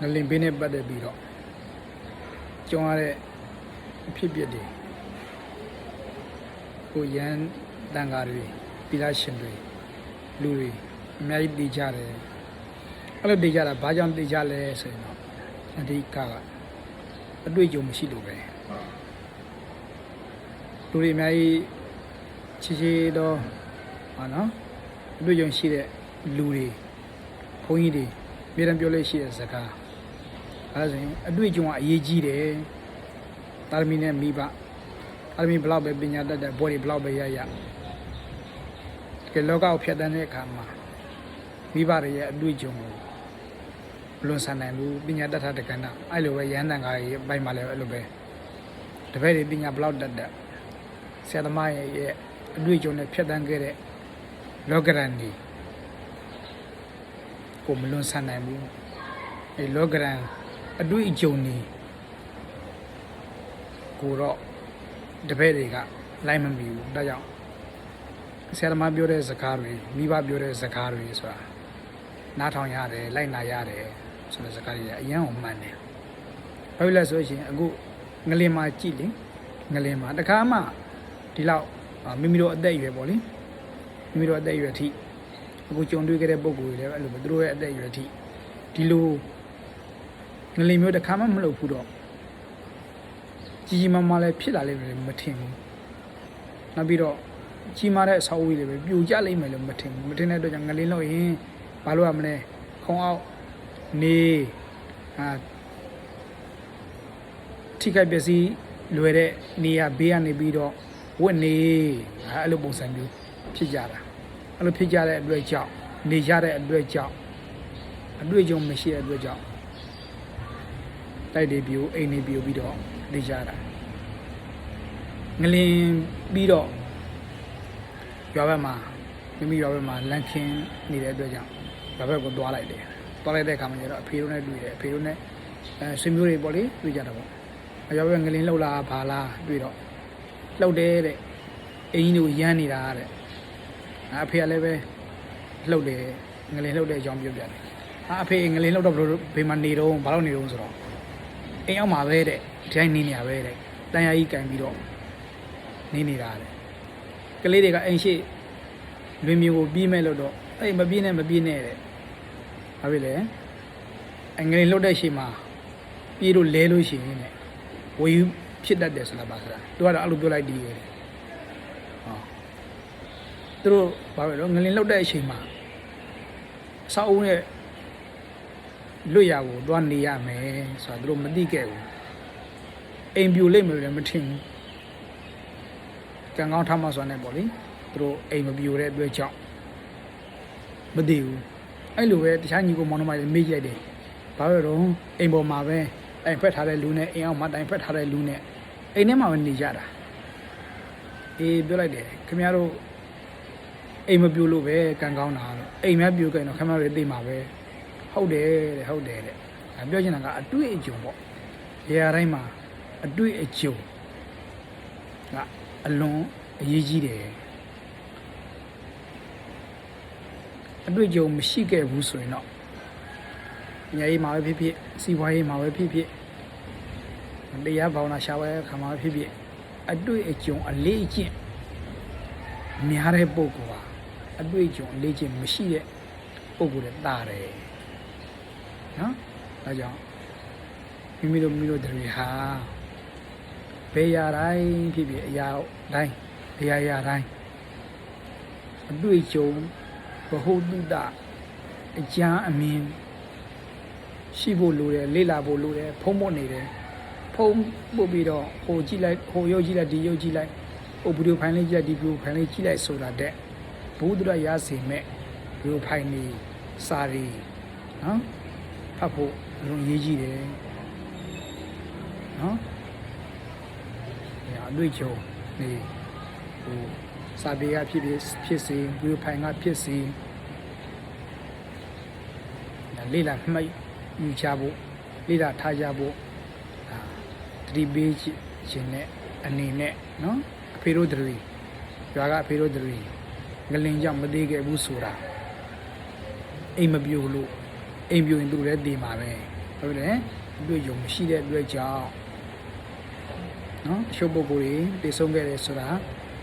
ငလင်ဘေးနဲ့ပတ်သက်ပြီးတော့ကြုံရတဲ့အဖြစ်အပျက်တွေကိုရန်တန်ဃာတွေပြည်သားရှင်တွေလူတွေအများကြီးတည်ကြတယ်အဲ့လိုတည်ကြတာဘာကြောင့်တည်ကြလဲဆိုရင်တော့အဓိကကအတွေ့အကြုံမရှိလို့ပဲလူတွေအများကြီးချီချီတော့ဟာနော်အတွေ့အကြုံရှိတဲ့လူတွေဘုန်းကြီးတွေမြေတံပြောလို့ရှိတဲ့စကားအဲ ဒါဆိုရင်အတွေ့အကြုံကအရေးကြီးတယ်တာရမီနဲ့မိဘတာရမီဘလောက်ပဲပညာတတ်တဲ့ဘော်ဒီဘလောက်ပဲရရတကယ်လောကကိုဖျက်တမ်းတဲ့အခါမှာမိဘတွေရဲ့အတွေ့အကြုံကိုမလွန်ဆန်နိုင်ဘူးပညာတတ်တာတက္ကနာအဲ့လိုပဲရဟန်းတန်ခါကြီးပိုင်မှာလည်းအဲ့လိုပဲတပည့်တွေပညာဘလောက်တတ်တဲ့ဆရာသမားရဲ့အတွေ့အကြုံနဲ့ဖျက်တမ်းခဲ့တဲ့လောကရန်ဒီကိုမလွန်ဆန်နိုင်ဘူးအဲလောကရန် အတွေ့အကြုံနေကိုတော့တပည့်တွေကလိုက်မမီဘူးဒါကြောင့်ဆရာသမားပြောတဲ့စကားတွေမိဘပြောတဲ့စကားတွေဆိုတာနားထောင်ရတယ်လိုက်နာရတယ်ဆိုတဲ့စကားတွေကအရင်ကမှန်တယ်ဘာဖြစ်လဲဆိုရှင်အခုငလင်မှာကြည့်လေငလင်မှာတခါမှဒီလောက်မိမိတို့အသက်အရွယ်ပေါ့လေမိမိတို့အသက်အရွယ်ထိအခုကြုံတွေ့ခဲ့တဲ့ပုံကိုယ်တွေလည်းအဲ့လိုပဲသူတို့ရဲ့အသက်အရွယ်ထိဒီလို ငလင်မျိုးတခါမှမလုပ်ဘူးတော့ကြီးကြီးမားမားလည်းဖြစ်လာလိမ့်မယ်မထင်ဘူးနောက်ပြီးတော့ကြီးမားတဲ့အဆောက်အဦတွေပဲပြိုကျလိမ့်မယ်လို့မထင်ဘူးမထင်တဲ့အတွက်ကြောင့်ငလင်းလို့ရင်ဘာလို့ရမလဲခုံအောင်နေအာထိခိုက်ပျက်စီးလွယ်တဲ့နေရာဘေးကနေပြီးတော့ဝတ်နေအဲအဲ့လိုပုံစံမျိုးဖြစ်ကြတာအဲ့လိုဖြစ်ကြတဲ့အတွက်ကြောင့်နေကြတဲ့အတွက်ကြောင့်အတွေ့အကြုံမရှိတဲ့အတွက်ကြောင့် တိုက်တွေပြိုအိမ်တွေပြိုပြီးတော့နေကြတာငလင်ပြီးတော့ရွာဘက်မှာမိမိရွာဘက်မှာလန်ခင်းနေတဲ့အတွက်ကြောင့်ရွာဘက်ကိုသွားလိုက်တယ်သွားလိုက်တဲ့အခါမှာကျတော့အဖေတို့နဲ့တွေ့တယ်အဖေတို့နဲ့အဲဆွေမျိုးတွေပေါ့လေတွေ့ကြတာပေါ့ရွာဘက်ငလင်လှုပ်လာဘာလားတွေ့တော့လှုပ်တယ်တဲ့အင်းကြီးကိုရမ်းနေတာတဲ့အဖေကလည်းပဲလှုပ်တယ်ငလင်လှုပ်တဲ့အကြောင်းပြောပြတယ်အဖေငလင်လှုပ်တော့ဘယ်လိုဘေးမှာနေတော့ဘာလို့နေတော့ဆိုတော့ အိမ်အောင်မှာပဲတဲ့ဒီတိုင်းနေနေရပဲတဲ့တန်ရာကြီးကင်ပြီးတော့နေနေတာတဲ့ကလေးတွေကအိမ်ရှိလွင်မျိုးကိုပြီးမဲ့လို့တော့အဲ့မပြီးနဲ့မပြီးနဲ့တဲ့ဘာဖြစ်လဲအငယ်လှုပ်တဲ့ချိန်မှာပြေးလို့လဲလို့ရှိရင်တဲ့ဝေယူဖြစ်တတ်တယ်ဆိုတာပါဆိုတာသူကတော့အဲ့လိုပြောလိုက်တည်ရတယ်ဟောသူတို့ဘာပဲလို့ငလင်လှုပ်တဲ့အချိန်မှာအဆောက်အဦနဲ့ လွတ်ရကိုသွားနေရမယ်ဆိုတာသူတို့မသိခဲ့ဘူးအိမ်ပြိုလိမ့်မယ်လည်းမထင်ဘူးကံကောင်းထားမှဆိုတာနဲ့ပေါ့လေသူတို့အိမ်မပြိုတဲ့အတွက်ကြောင့်မသိဘူးအဲ့လိုပဲတခြားညီကိုမောင်နှမတွေမေ့ကြိုက်တယ်ဘာလို့တော့အိမ်ပေါ်မှာပဲတိုင်ဖက်ထားတဲ့လူနဲ့အိမ်အောင်မှာတိုင်ဖက်ထားတဲ့လူနဲ့အိမ်ထဲမှာပဲနေကြတာအေးပြောလိုက်တယ်ခင်ဗျားတို့အိမ်မပြိုလို့ပဲကံကောင်းတာလို့အိမ်မပြိုကြရင်တော့ခင်ဗျားတို့သိမှာပဲ ဟုတ်တယ်တဲ့ဟုတ်တယ်တဲ့ဒါပြောချင်တာကအတွေ့အကြုံပေါ့နေရာတိုင်းမှာအတွေ့အကြုံကအလွန်အရေးကြီးတယ်အတွေ့အကြုံမရှိခဲ့ဘူးဆိုရင်တော့ညာရေးမှာပဲဖြစ်ဖြစ်စီးပွားရေးမှာပဲဖြစ်ဖြစ်တရားဘာဝနာရှာဝဲခါမှာပဲဖြစ်ဖြစ်အတွေ့အကြုံအလေးအကျင့်များတဲ့ပုံကအတွေ့အကြုံအလေးအကျင့်မရှိတဲ့ပုံကလည်းတာတယ် နော်ဒါကြောင့်မိမိတို့မိမိတို့တွေဟာဘယ်ရာတိုင်းဖြစ်ဖြစ်အရာတိုင်းဘယ်ရာရာတိုင်းအတွေ့အကြုံဘ ਹੁ တုတအကြမ်းအမြင်ရှိဖို့လိုတယ်လေ့လာဖို့လိုတယ်ဖုံးဖို့နေတယ်ဖုံးပို့ပြီးတော့ဟိုကြည့်လိုက်ဟိုရုပ်ကြည့်လိုက်ဒီရုပ်ကြည့်လိုက်ဟိုဗီဒီယိုဖိုင်လေးကြည့်လိုက်ဒီဗီဒီယိုဖိုင်လေးကြည့်လိုက်ဆိုတာတဲ့ဘုဒ္ဓရရစေမဲ့ဗီဒီယိုဖိုင်လေးစာရီနော် ဖတ်ဖို့အလုံးရေးကြည့်တယ်နော်အတွေ့အကြုံနေဟိုစာပေကဖြစ်ဖြစ်ဖြစ်စေဗီဒီယိုဖိုင်ကဖြစ်စေလေ့လာမှတ်ယူချဖို့လေ့လာထားကြဖို့အာတတိပေးခြင်းနဲ့အနေနဲ့နော်အဖေတို့တွေရွာကအဖေတို့တွေငလင်ကြောင့်မသေးခဲ့ဘူးဆိုတာအိမ်မပြိုလို့ အိမ်ပြိုရင်သူတို့လည်းတည်မှာပဲဘာဘာဖြစ်လဲအတွေ့အကြုံမရှိတဲ့အတွက်ကြောင့်နော်အရှုပ်ပုဂ္ဂိုလ်တွေတည်ဆုံးခဲ့တယ်ဆိုတာ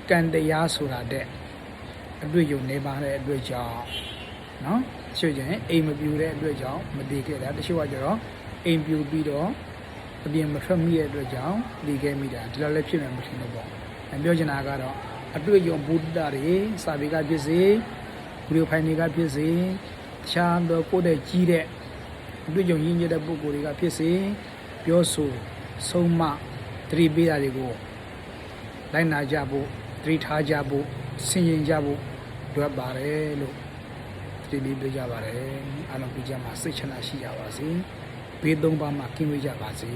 ကံတရားဆိုတာတဲ့အတွေ့အကြုံနေပါတဲ့အတွက်ကြောင့်နော်တချို့ကျရင်အိမ်မပြူတဲ့အတွက်ကြောင့်မတည်ခဲ့တာတချို့ကကျတော့အိမ်ပြူပြီးတော့အပြင်မထွက်မိတဲ့အတွက်ကြောင့်တည်ခဲ့မိတာဒီလိုလည်းဖြစ်မှာမထင်တော့ပေါ့အပြောချင်တာကတော့အတွေ့အကြုံဘုဒ္ဓတွေစာပေကဖြစ်စေဗီဒီယိုဖိုင်တွေကဖြစ်စေ တခြားသောကိုယ့်တဲ့ကြီးတဲ့အတွေ့အကြုံရင်းရတဲ့ပုဂ္ဂိုလ်တွေကဖြစ်စေပြောဆိုဆုံးမသတိပေးတာတွေကိုလိုက်နာကြဖို့သတိထားကြဖို့ဆင်ခြင်ကြဖို့တွေ့ပါတယ်လို့သတိပေးပေးကြပါတယ်အားလုံးပြကြမှာစိတ်ချမ်းသာရှိကြပါစေဘေးသုံးပါးမှာကင်းဝေးကြပါစေ